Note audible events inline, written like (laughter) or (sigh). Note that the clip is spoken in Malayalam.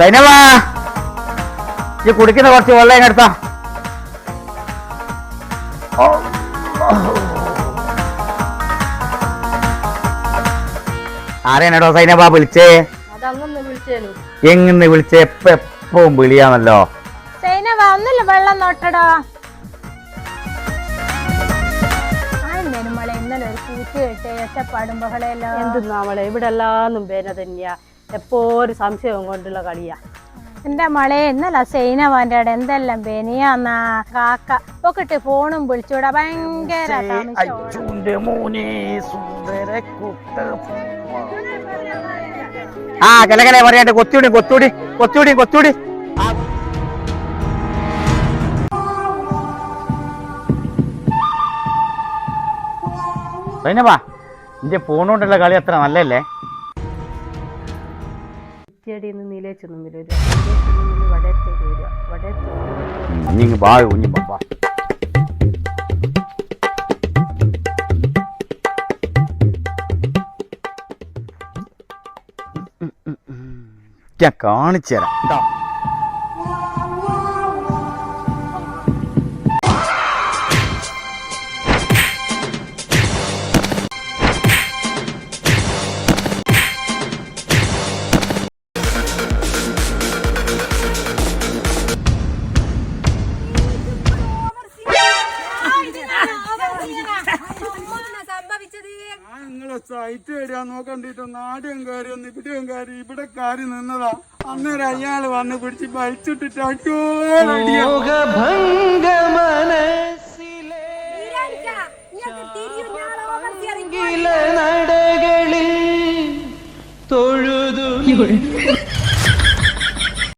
സൈനവാ ഈ കുടിക്കുന്ന കുറച്ച് വെള്ളം എങ്ങെടുത്താ. ആരെയാണോ സൈനബാ വിളിച്ചേ? എങ്ങനെ വിളിച്ചേ എപ്പ എപ്പവും വിളിയാണല്ലോ. സൈനവ ഒന്നില്ല വെള്ളം നോട്ടടോ. ഇന്നലെ ഒരു കൂട്ടി കേട്ടേ ഒറ്റപ്പാടും ബഹളയല്ലോ എന്തെന്നാ അവളെ ഇവിടെ എല്ലാന്നും പേന തന്നെയാ. എപ്പോഴും സംശയം കൊണ്ടുള്ള കളിയാ. എന്റെ മളെ എന്നല്ല സൈനവാന്റെ അവിടെ എന്തെല്ലാം ബനിയാന്നാ കാക്ക. പൊക്കിട്ട് ഫോണും വിളിച്ചൂടാ ഭയങ്കര ആ കലകലെ പറയാണ്ട് കൊത്തൂടി കൊത്തൂടി കൊത്തൂടി കൊത്തൂടി ആ. സൈനബാ നിന്റെ ഫോണുകൊണ്ടുള്ള കളി അത്ര നല്ലല്ലേ കുറ്റിയടിയിൽ നിന്ന് നീലേച്ചു മുമ്പിൽ വരിക ഞാൻ കാണിച്ചു തരാം നിങ്ങളെ സൈറ്റ് വരിക നോക്കണ്ടിട്ട് നാടും കയറി ഒന്ന് ഇവിടെയും കയറി ഇവിടെ കയറി നിന്നതാ. അന്നേരം അയാൾ വന്ന് പിടിച്ച് വലിച്ചിട്ടിട്ട് അടിയോ. നടകളിൽ തൊഴുതു (laughs)